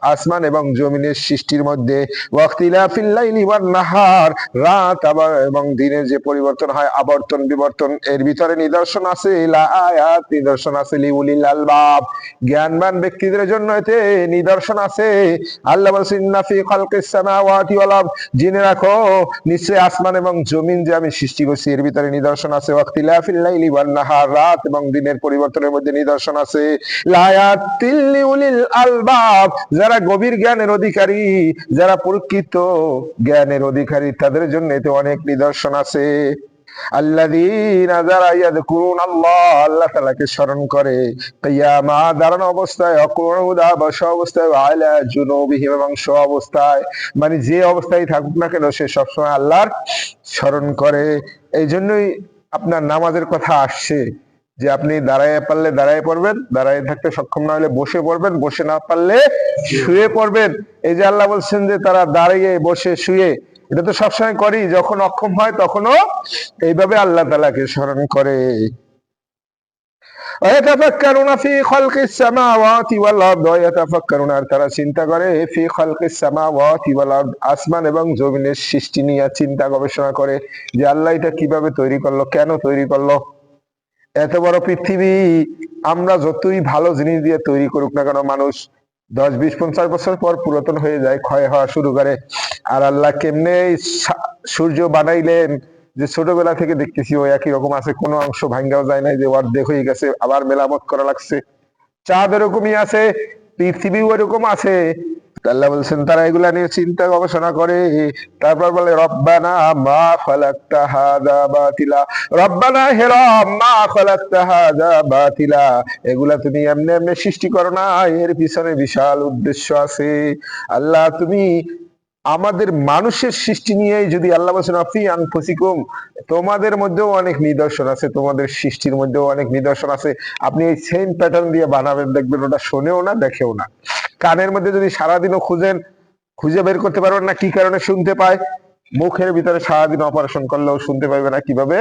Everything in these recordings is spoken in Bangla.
আসমান এবং জমিনের সৃষ্টির মধ্যে রাত আবার এবং দিনের যে পরিবর্তন হয়, আবর্তন বিবর্তন, এর ভিতরে নিদর্শন আছে আয়াত, নিদর্শন আছে লিউলিল জ্ঞানবান ব্যক্তিদের জন্য এতে নিদর্শন আছে। আল্লাহ রাখো নিশ্চয় আসমান এবং জমিন যে আমি সৃষ্টি করছি, এর ভিতরে নিদর্শন আছে। নাহার, রাত এবং দিনের পরিবর্তনের মধ্যে নিদর্শন আছে। যারা গভীর জ্ঞানের অধিকারী, যারা প্রকৃত জ্ঞানের অধিকারী, তাদের জন্য এতে অনেক নিদর্শন আছে। আল্লাহ স্মরণ করে অবস্থায় অবস্থায় অবস্থায় মানে যে অবস্থায় থাকুক না কেন, সে সবসময় আল্লাহর স্মরণ করে। এই জন্যই আপনার নামাজের কথা আসছে। যে আপনি দাঁড়ায় পারলে দাঁড়ায় পড়বেন দাঁড়ায় থাকতে সক্ষম না হলে বসে পড়বেন বসে না পারলে শুয়ে পড়বেন এই যে আল্লাহ বলছেন যে তারা দাঁড়িয়ে বসে শুয়ে এটা তো সবসময় করি যখন অক্ষম হয় তখনও এইভাবে আল্লাহ তালাকে স্মরণ করে ويتفكرون في خلق السماوات والأرض ويتفكرون আর তারা চিন্তা করে في خلق السماوات والأرض আসমান এবং জমিনের সৃষ্টি নিয়ে চিন্তা গবেষণা করে যে আল্লাহ এটা কিভাবে তৈরি করলো কেন তৈরি করলো এত বড় পৃথিবী, আমরা যতই ভালো জিনিস দিয়ে তৈরি করুক না কেন, মানুষ দশ, বিশ, পঞ্চাশ বছর পর পুরাতন হয়ে যায়, ক্ষয় হওয়া শুরু করে। আর আল্লাহ কেমনে সূর্য বানাইলেন, যে ছোটবেলা থেকে দেখতেছি, ও একই রকম আছে, কোনো অংশ ভাঙ্গাও যায় নাই, যে অর্ধেক হয়ে গেছে, আবার মেলামত করা লাগছে। চাঁদ এরকমই আছে পৃথিবীও এরকম আছে আল্লাহ বলছেন, তারা এগুলা নিয়ে চিন্তা গবেষণা করে। তারপর বলে, রব্বানা মা বাতিলা। রব্বানা হে রব মা বাতিলা। এগুলা তুমি এমনি এমনি সৃষ্টি করো না, এর পিছনে বিশাল উদ্দেশ্য আছে। আল্লাহ, তুমি আমাদের মানুষের সৃষ্টি নিয়ে যদি আল্লাহ বলছেন, আফি আনফুসিকুম, তোমাদের মধ্যেও অনেক নিদর্শন আছে, তোমাদের সৃষ্টির মধ্যেও অনেক নিদর্শন আছে। আপনি এই সেম প্যাটার্ন দিয়ে বানাবেন, দেখবেন ওটা শোনেও না, দেখেও না। কানের মধ্যে যদি সারাদিনও খুঁজেন খুঁজে বের করতে পারবেন না কি কারণে শুনতে পায়? মুখের ভিতরে সারাদিন অপারেশন করলেও শুনতে পাইবে না কীভাবে?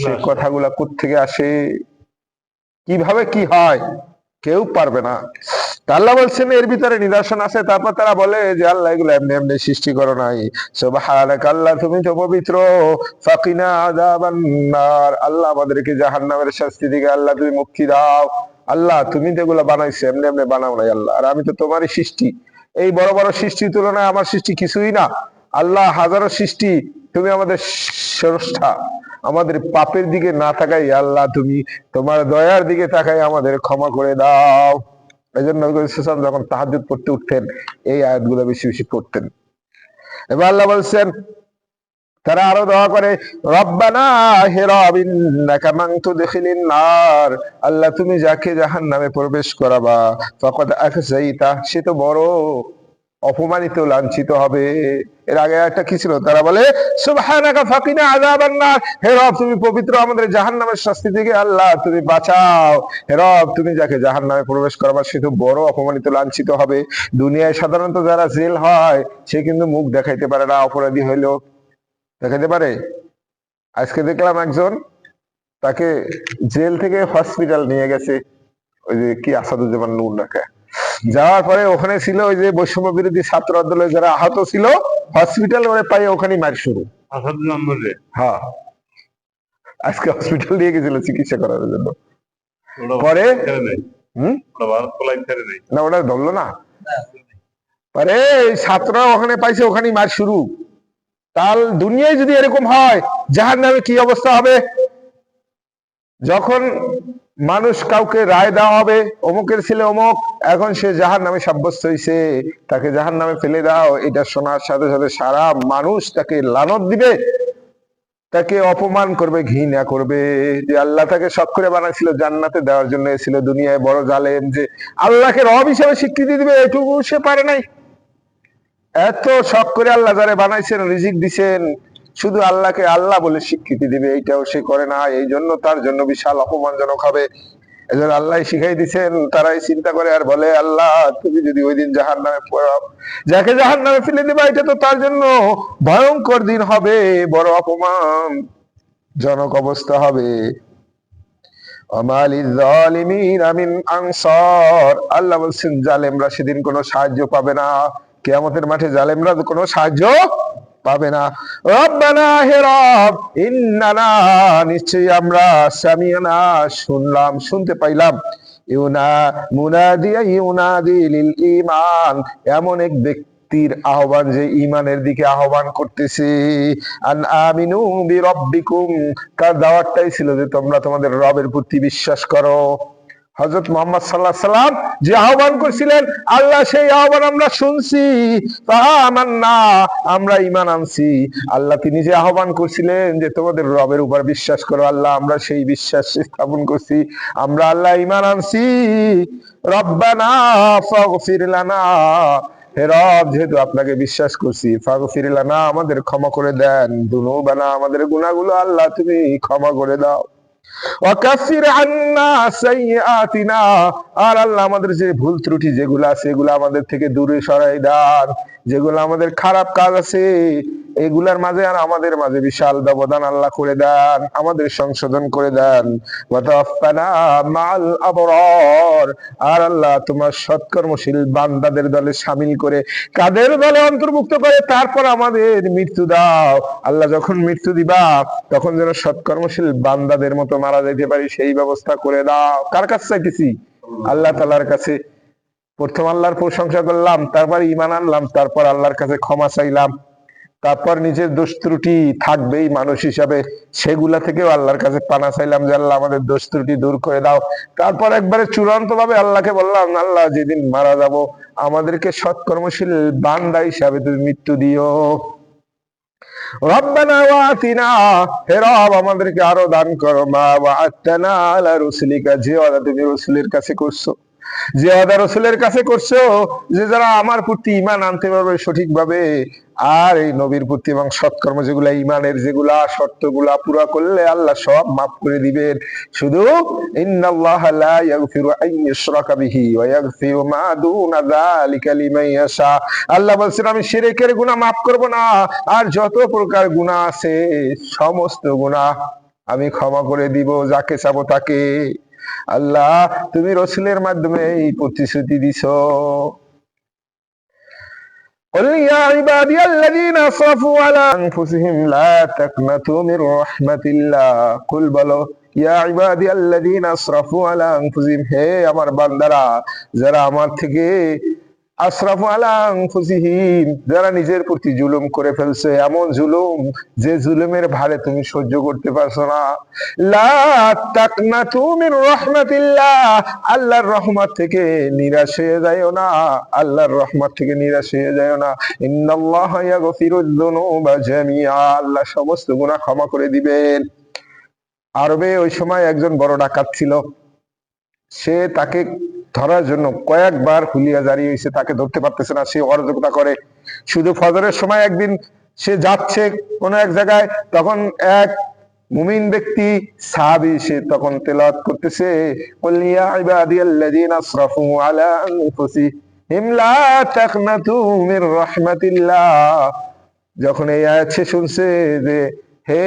সে কথাগুলা থেকে আসে? কীভাবে কি হয়? কেউ পারবে না। আল্লাহ বলছেন এর ভিতরে নিদর্শন আছে। তারপর তারা বলে যে আল্লাহ এগুলো এমনি এমনি সৃষ্টি করো নাই। সুবহানাক আল্লাহ তুমি তো পবিত্র। ফাকিনা আযাবান আল্লাহ আমাদেরকে জাহান্নামের শাস্তি থেকে আল্লাহ তুমি মুক্তি দাও। আল্লাহ, তুমি তো এগুলো বানাইছো, এমনি এমনি বানাও নাই আল্লাহ। আর আমি তো তোমারই সৃষ্টি। এই বড় বড় সৃষ্টির তুলনায় আমার সৃষ্টি কিছুই না। আল্লাহ হাজারো সৃষ্টি, তুমি আমাদের স্রষ্টা। আমাদের পাপের দিকে না তাকাই আল্লাহ, তুমি তোমার দয়ার দিকে তাকাই আমাদের ক্ষমা করে দাও। এই জন্য যখন তাহাজ্জুদ পড়তে উঠতেন, এই আয়াতগুলো বেশি বেশি পড়তেন। এবার আল্লাহ বলছেন তারা আরও দোয়া করে, রব্বানা হে রব, ইন্নাকা মান আল্লাহ তুমি যাকে জাহান্নামে প্রবেশ করাবা, ফাকাদ আখজাইতা, সে তো বড় অপমানিত, লাঞ্ছিত হবে। এর আগে একটা কি ছিল? তারা বলে নার, হে তুমি পবিত্র আমাদের জাহান্নামের শাস্তি থেকে আল্লাহ তুমি বাঁচাও। হে রব, তুমি যাকে জাহান্নামে প্রবেশ করাবা, সে তো বড় অপমানিত, লাঞ্ছিত হবে। দুনিয়ায় সাধারণত যারা জেল হয়, সে কিন্তু মুখ দেখাইতে পারে না, অপরাধী হইলেও। দেখাইতে পারে? আজকে দেখলাম একজন তাকে জেল থেকে হসপিটাল নিয়ে গেছে। ওই যে কি আসাদুজ্জামান নূর নাকা? যাওয়ার পরে ওখানে ছিল ওই যে বৈষম্য বিরোধী ছাত্র আন্দোলনে যারা আহত ছিল হসপিটাল ওরে পাই ওখানে মার শুরু। হ্যাঁ। আজকে হসপিটাল নিয়ে গেছিল চিকিৎসা করার জন্য। পরে? না ওটা ধরলো না। পরে ছাত্ররা ওখানে পাইছে ওখানে মার শুরু। তাল দুনিয়ায় যদি এরকম হয় জাহার নামে কি অবস্থা হবে? যখন মানুষ কাউকে রায় দেওয়া হবে, অমুকের ছেলে অমুক, এখন সে জাহার নামে সাব্যস্ত হয়েছে তাকে জাহার নামে ফেলে দাও, এটা শোনার সাথে সাথে সারা মানুষ তাকে লানত দিবে, তাকে অপমান করবে, ঘৃণা করবে। যে আল্লাহ তাকে শখ করে বানাইছিল, জান্নাতে দেওয়ার জন্য এসেছিল দুনিয়ায়, বড় জালেম যে আল্লাহকে রব হিসেবে স্বীকৃতি দিবে, এটুকু সে পারে নাই। এত শখ করে আল্লাহ যারে বানাইছেন, রিজিক দিছেন, শুধু আল্লাহকে আল্লাহ বলে স্বীকৃতি দিবে, এইটাও সে করে না এই জন্য তার জন্য বিশাল অপমানজনক হবে। এজন্য আল্লাহ শিখাই দিছেন, তারাই চিন্তা করে আর বলে, আল্লাহ, তুমি যদি ওই দিন জাহান নামে যাকে জাহান নামে ফেলে দেবা, এটা তো তার জন্য ভয়ঙ্কর দিন হবে, বড় অপমান জনক অবস্থা হবে। আল্লাহ বলছেন, জালেমরা সেদিন কোনো সাহায্য পাবে না। কিয়ামতের মাঠে জালেমরা কোনো সাহায্য পাবে না। রব্বানা হে রব, ইন্নানা, নিশ্চয়ই আমরা সামিয়ানা শুনলাম, শুনতে পাইলাম। ইউনা, মুনাদিয়া, ইউনাদি লিল এমন এক ব্যক্তির আহ্বান যে ইমানের দিকে আহ্বান করতেছে। আন আমিনু বিরব্বিকুম তার দাওয়াতটাই ছিল যে তোমরা তোমাদের রবের প্রতি বিশ্বাস করো। হযরত মোহাম্মদ আলাইহি সাল্লাম যে আহ্বান করছিলেন, আল্লাহ সেই আহ্বান আমরা শুনছি। ফাআমান্না আমরা ঈমান আনছি। আল্লাহ তিনি যে আহ্বান করছিলেন যে, তোমাদের রবের উপর বিশ্বাস করো, আল্লাহ আমরা সেই বিশ্বাস স্থাপন করছি। আমরা আল্লাহ ইমান আনছি। রব্বানা হে রব, যেহেতু আপনাকে বিশ্বাস করছি, ফাগফির লানা আমাদের ক্ষমা করে দেন। দুনু বানা আমাদের গুনাহগুলো আল্লাহ তুমি ক্ষমা করে দাও। আর আল্লাহ আমাদের যে ভুল ত্রুটি যেগুলো আছে এগুলো আমাদের থেকে দূরে সরাই দান। যেগুলো আমাদের খারাপ কাজ আছে এগুলার মাঝে আর আমাদের মাঝে বিশাল ব্যবধান আল্লাহ করে দেন, আমাদের সংশোধন করে দেন। মাল আবরার। আর আল্লাহ তোমার সৎকর্মশীল বান্দাদের দলে সামিল করে কাদের দলে অন্তর্ভুক্ত করে? তারপর আমাদের মৃত্যু দাও। আল্লাহ যখন মৃত্যু দিবা, তখন যেন সৎকর্মশীল বান্দাদের মতো মারা যাইতে পারি, সেই ব্যবস্থা করে দাও। কার কাছে চাইতেছি? আল্লাহ তালার কাছে। প্রথম আল্লাহর প্রশংসা করলাম, তারপর ইমান আনলাম, তারপর আল্লাহর কাছে ক্ষমা চাইলাম। তারপর নিজের দোষ ত্রুটি থাকবেই মানুষ হিসাবে। সেগুলা থেকেও আল্লাহর কাছে পানা চাইলাম যে, আল্লাহ, আমাদের দোষ ত্রুটি দূর করে দাও। তারপর একবারে চূড়ান্ত ভাবে আল্লাহকে বললাম, আল্লাহ, যেদিন মারা যাব, আমাদেরকে সৎকর্মশীল বান্দা হিসাবে তুমি মৃত্যু দিও। হে আমাদেরকে আরও দান করো। মা ওয়াতানা আলা রুসুলিকা, যে ওয়াদা তুমি রসুলের কাছে করছ। যে ওয়াদা রসুলের কাছে করছ যে যারা আমার প্রতি ইমান আনতে পারবে সঠিকভাবে, আর এই নবীর প্রতি এবং সৎকর্ম যেগুলা ইমানের যেগুলা, শর্তগুলা পুরা করলে আল্লাহ সব মাফ করে দিবেন। শুধু আল্লাহ বলছেন, আমি শিরকের গুনাহ মাফ করব না, আর যত প্রকার গুনাহ আছে, সমস্ত গুনাহ আমি ক্ষমা করে দিব, যাকে চাবো তাকে। আল্লাহ তুমি রসুলের মাধ্যমে এই প্রতিশ্রুতি দিছো قل يا عبادي الذين اسرفوا على انفسهم لا تقنطوا من رحمة الله قل বলো ইয়া ইবাদি আল্লাযীনা আসরাফু আলা আনফুসিহিম হে আমার বান্দারা যারা আমার থেকে আসরাফু আলা আনফুসিহিম যারা নিজের প্রতি জুলুম করে ফেলছে, এমন জুলুম যে জুলুমের ভারে তুমি সহ্য করতে পারছ না। লা তাকনাতু মিন রাহমাতিল্লাহ, আল্লাহর রহমত থেকে নিরাশ হয়ে যায়ও না, আল্লাহর রহমত থেকে নিরাশ হয়ে যায়ও না। ইন্নাল্লাহ ইয়াগফিরুদ যুনুবা জামিআ, আল্লাহ সমস্ত গুনাহ ক্ষমা করে দিবেন। আরবে ওই সময় একজন বড় ডাকাত ছিল। সে তাকে ধরার জন্য কয়েকবার হুলিয়া জারি হয়েছে, তাকে ধরতে পারতেছে না, সে অরাজকতা করে। শুধু ফজরের সময় একদিন সে যাচ্ছে কোন এক জায়গায়, তখন এক মুমিন ব্যক্তি সাহাবি সে তখন তেলাওয়াত করতেছে যখন এই আয়াত সে শুনছে যে, হে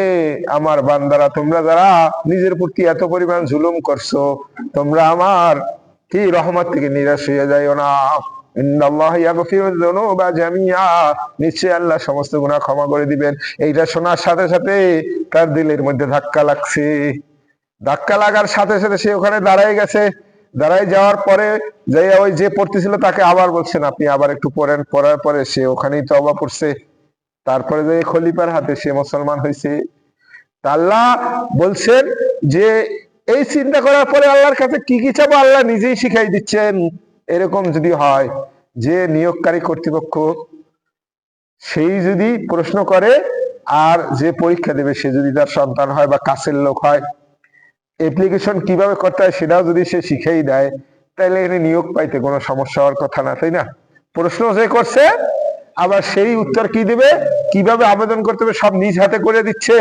আমার বান্দারা, তোমরা যারা নিজের প্রতি এত পরিমাণ জুলুম করছ, তোমরা আমার কি রহমত থেকে নিরাশ হয়ে যাইও না। নিশ্চয়ই আল্লাহ সমস্ত গুনাহ ক্ষমা করে দিবেন। এইটা শোনার সাথে সাথে তার দিলের মধ্যে ধাক্কা লাগছে। ধাক্কা লাগার সাথে সাথে সে ওখানে দাঁড়ায় গেছে। দাঁড়ায় যাওয়ার পরে যে ওই যে পড়তেছিল তাকে আবার বলছেন, আপনি আবার একটু পড়েন। পড়ার পরে সে ওখানেই তওবা পড়ছে তারপরে যে খলিফার হাতে সে মুসলমান হয়েছে তা আল্লাহ বলছেন যে এই চিন্তা করার পরে আল্লাহর কাছে কি কি চাবো? আল্লাহ নিজেই শিখাই দিচ্ছেন। এরকম যদি হয় যে নিয়োগকারী কর্তৃপক্ষ সেই যদি প্রশ্ন করে আর যে পরীক্ষা দেবে, সে যদি তার সন্তান হয় বা কাছের লোক হয় অ্যাপ্লিকেশন কীভাবে করতে হয় সেটাও যদি সে শিখেই দেয়, তাহলে এখানে নিয়োগ পাইতে কোনো সমস্যা হওয়ার কথা না, তাই না? প্রশ্ন যে করছে, আবার সেই উত্তর কি দিবে, কীভাবে আবেদন করতে হবে, সব নিজ হাতে করে দিচ্ছে।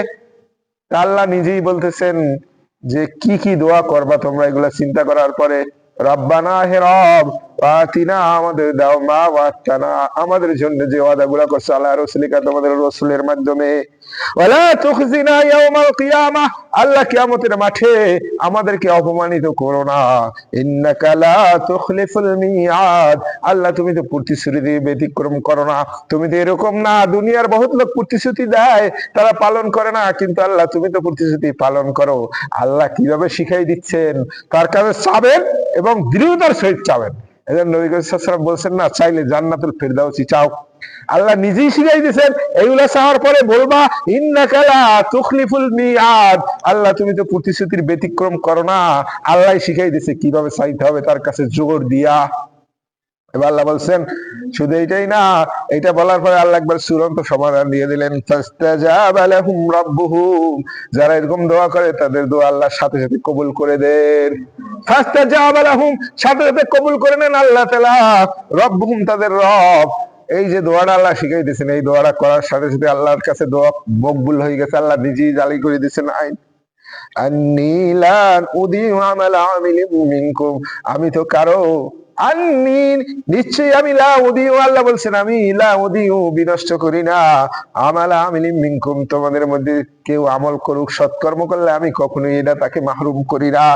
তা আল্লাহ নিজেই বলতেছেন যে কি কি দোয়া করবা তোমরা এগুলা চিন্তা করার পরে রব্বানা হে রব আমাদের দাও, মা ওয়াত্তানা আমাদের জন্য যে ওয়াদাগুলো করছ, আল্লাহ রসুলিকা তোমাদের রসুলের মাধ্যমে। আল্লাহ কিয়ামতের মাঠে আমাদেরকে অপমানিত করো না। আল্লাহ, তুমি তো প্রতিশ্রুতি দিয়ে ব্যতিক্রম করো না। তুমি তো এরকম না, দুনিয়ার বহুত লোক প্রতিশ্রুতি দেয়, তারা পালন করে না। কিন্তু আল্লাহ, তুমি তো প্রতিশ্রুতি পালন করো। আল্লাহ কীভাবে শিখাই দিচ্ছেন? তার কাছে চাবেন এবং দৃঢ়তার সহিত চাবেন বলছেন, না, চাইলে জান্নাতুল ফেরদাউসি চাও। আল্লাহ নিজেই শিখাই দিয়েছেন এইগুলা চাওয়ার পরে বলবা ইন্নাকালা তুখলিফুল মিয়াদ। আল্লাহ, তুমি তো প্রতিশ্রুতির ব্যতিক্রম করো না। আল্লাহ শিখাই দিছে কীভাবে চাইতে হবে তার কাছে জোর দিয়া। এবার আল্লাহ বলছেন, শুধু এইটাই না এটা বলার পরে আল্লাহ একবার চূড়ান্ত সমাধান দিয়ে দিলেন যারা এরকম দোয়া করে, তাদের দোয়া আল্লাহ সাথে সাথে কবুল করে দেন। সাথে সাথে কবুল করে নেন আল্লাহ তাআলা, রব্বুহুম তাদের রব এই যে দোয়াটা আল্লাহ শিখাইতেছেন এই দোয়াটা করার সাথে সাথে আল্লাহর কাছে দোয়া মকবুল হয়ে গেছে, আল্লাহ নিজেই জালি করে দিয়েছেন আইন। আমি তো কারও আন্নি নিশ্চয়ই আমি লা উদিউ আল্লাহ বলছেন, আমি লা উদিউ বিনষ্ট করি না। আমালা আমিলিন মিনকুম, তোমাদের মধ্যে কেউ আমল করুক, সৎকর্ম করলে আমি কখনোই এটা তাকে মাহরুম করি না।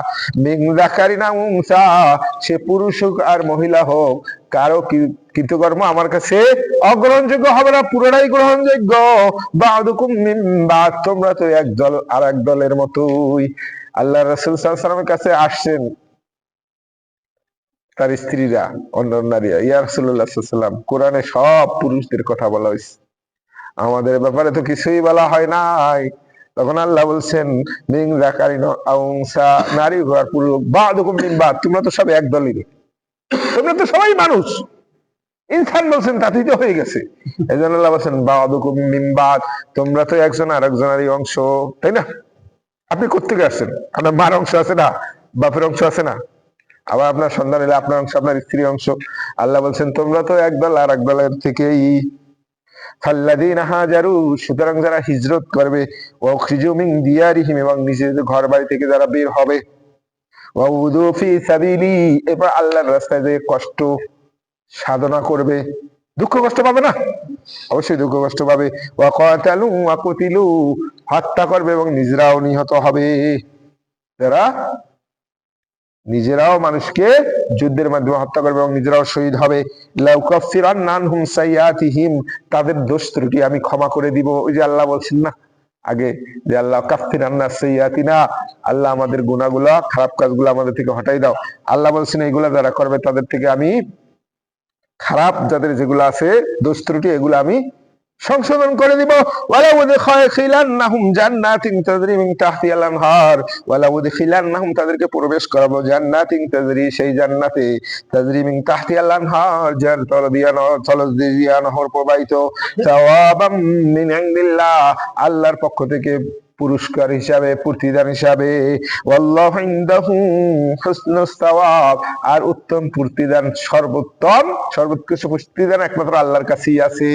মিং যাকারি না উনসা, সে পুরুষ হোক আর মহিলা হোক, কারও কৃতকর্ম আমার কাছে অগ্রহণযোগ্য হবে না, পুরোটাই গ্রহণযোগ্য। বা মিন বাদ, তোমরা তো এক দল আর এক দলের মতোই। আল্লাহ রসুল সাল্লামের কাছে আসছেন তার স্ত্রীরা অন্য নারীরা, ইয়া রসুল্লাহ সাল্লাম কোরআনে সব পুরুষদের কথা বলা হয়েছে। আমাদের ব্যাপারে তো কিছুই বলা হয় নাই। তখন আল্লাহ বলছেন মিং জাকারিন আউংসা নারী ঘর পুরুষ বাদুকুম মিন বাদ, তোমরা তো সব এক দলেরই তোমরা তো সবাই মানুষ। ইনসান বলছেন, তাতেই তো হয়ে গেছে। এই জন্য আল্লাহ বলছেন, বাদুকুম মিন বাদ, তোমরা তো একজন আর একজনেরই অংশ। তাই না? আপনি কোথেকে আসছেন? আপনার মার অংশ আছে না? বাপের অংশ আছে না? আবার আপনার সন্তান এলে আপনার অংশ, আপনার স্ত্রীর অংশ। আল্লাহ বলছেন, তোমরা তো এক দল আর এক দলের থেকেই ফাল্লাদিন হাজারু, সুতরাং যারা হিজরত করবে ও খিজুমিং দিয়ারিহিম এবং নিজেদের ঘর বাড়ি থেকে যারা বের হবে, ওয়াউদু ফি সাবিলি এবার আল্লাহর রাস্তায় যে কষ্ট সাধনা করবে। দুঃখ কষ্ট পাবে না? অবশ্যই দুঃখ কষ্ট পাবে। ওয়াকাতালু ওয়াকুতিলু হত্যা করবে এবং নিজেরাও নিহত হবে। যারা নিজেরাও মানুষকে যুদ্ধের মাধ্যমে হত্যা করবে এবং নিজেরাও শহীদ হবে। সাইয়াতিহিম, তাদের দোষ ত্রুটি আমি ক্ষমা করে দিব। ওই যে আল্লাহ বলছেন না, আগে যে আল্লাহ কাফিরান্না সাইয়াতিনা, আল্লাহ আমাদের গুনাহগুলা, খারাপ কাজগুলো আমাদের থেকে হটাই দাও। আল্লাহ বলছেন, এইগুলা যারা করবে তাদের থেকে আমি খারাপ, যাদের যেগুলো আছে দোষ ত্রুটি, এগুলো আমি সংশোধন করে দিব। তাদেরকে প্রবেশ সেই জান্নাতে তাজরি আল্লাহর পক্ষ থেকে পুরস্কার হিসাবে, প্রতিদান হিসাবে। আর উত্তম প্রতিদান সর্বোত্তম সর্বোৎকৃষ্ট প্রতিদান একমাত্র আল্লাহর কাছেই আছে।